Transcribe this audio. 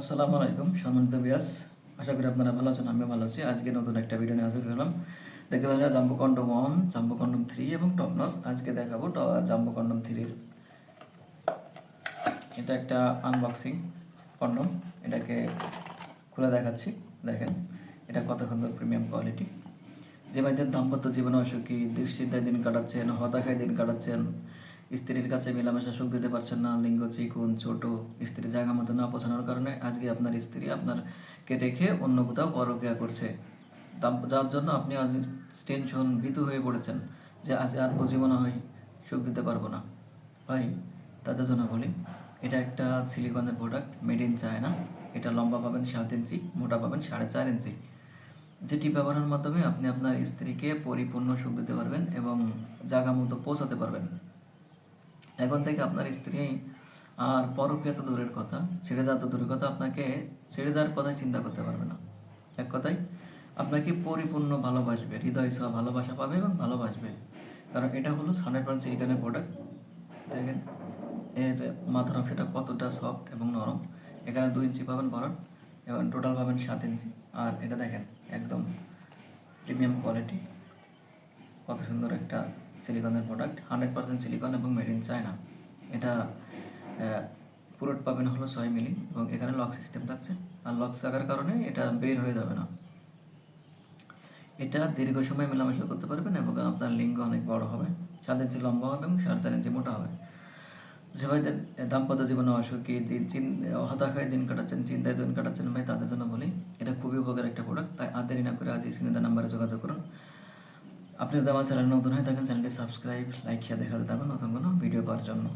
আসসালামু আলাইকুম, সম্মানিত বিয়াস আশা করি আপনারা ভালো আছেন আমি ভালো আছি। আজকে নতুন একটা ভিডিও নিয়ে হাজির হলাম। দেখতে পাচ্ছেন jumbo condom one jumbo condom three এবং টপনস আজকে দেখাবো জাম্বো কন্ডম থ্রির এটা একটা আনবক্সিং কন্ডম এটাকে খুলে দেখাচ্ছি, দেখেন, এটা কত সুন্দর প্রিমিয়াম কোয়ালিটি যে ভাইদের দাম্পত্য জীবনে অসুখী, দুশ্চিন্তায় দিন কাটাচ্ছেন, হতাশায় দিন কাটাচ্ছেন স্ত্রীর কাছে মেলামেশা সুখ দিতে পারছেন না, লিঙ্গ চিকুন, ছোট স্ত্রীর জায়গা মতো না পৌঁছানোর কারণে আজকে আপনার স্ত্রী আপনার কেটে খেয়ে অন্য কোথাও পরকিয়া করছে। যার জন্য আপনি আজ টেনশন ভীত হয়ে পড়েছেন যে আজ আর মনে হয়, সুখ দিতে পারব না। ভাই, তাদের জন্য বলি, এটা একটা সিলিকনের প্রোডাক্ট মেড ইন চায়না এটা লম্বা পাবেন সাত ইঞ্চি, মোটা পাবেন সাড়ে চার ইঞ্চি। যেটি ব্যবহারের মাধ্যমে আপনি আপনার স্ত্রীকে পরিপূর্ণ সুখ দিতে পারবেন এবং জায়গা মতো পৌঁছাতে পারবেন। এখন থেকে আপনার স্ত্রী আর পরকীয়া তো দূরের কথা ছেড়ে দেওয়া তো দূরের কথা আপনাকে ছেড়ে দেওয়ার কথাই চিন্তা করতে পারবে না। এক কথায়, আপনাকে পরিপূর্ণ ভালোবাসবে, হৃদয় সহ ভালোবাসা পাবে এবং ভালোবাসবে। কারণ এটা হলো হান্ড্রেড পার্সেন্ট সিলিকনের প্রোডাক্ট দেখেন, এর মাথার অংশটা কতটা সফট এবং নরম। এখানে দুই ইঞ্চি পাবেন বরফ এবং টোটাল পাবেন সাত ইঞ্চি। আর এটা দেখেন, একদম প্রিমিয়াম কোয়ালিটি কত সুন্দর একটা সিলিকনের প্রোডাক্ট হান্ড্রেড পার্সেন্ট সিলিকন এবং মেড ইন চায়না এটা পুরোট পাবেন হলো ছয় মিলি এবং এখানে লক সিস্টেম থাকছে। আর লক থাকার কারণে এটা বের হয়ে যাবে না। এটা দীর্ঘ সময় মেলামেশা করতে পারবেন এবং আপনার লিঙ্গ অনেক বড় হবে। সাত ইঞ্চি লম্বা হবে এবং সাড়ে চার ইঞ্চি মোটা হবে। যে ভাইদের দাম্পত্য জীবনে অসুখী চিন- হতাশায় দিন কাটাচ্ছেন, চিন্তায় দিন কাটাচ্ছেন ভাই, তাদের জন্য বলি, এটা খুবই উপকার একটা প্রোডাক্ট তাই আর না করে আজ স্ক্রিনে নাম্বারে যোগাযোগ করুন। আপনি যদি আমার চ্যানেল নতুন হয় থাকেন, চ্যানেলটি সাবস্ক্রাইব, লাইক শেয়ার দেখাতে থাকুন নতুন কোনো ভিডিও পাওয়ার জন্য।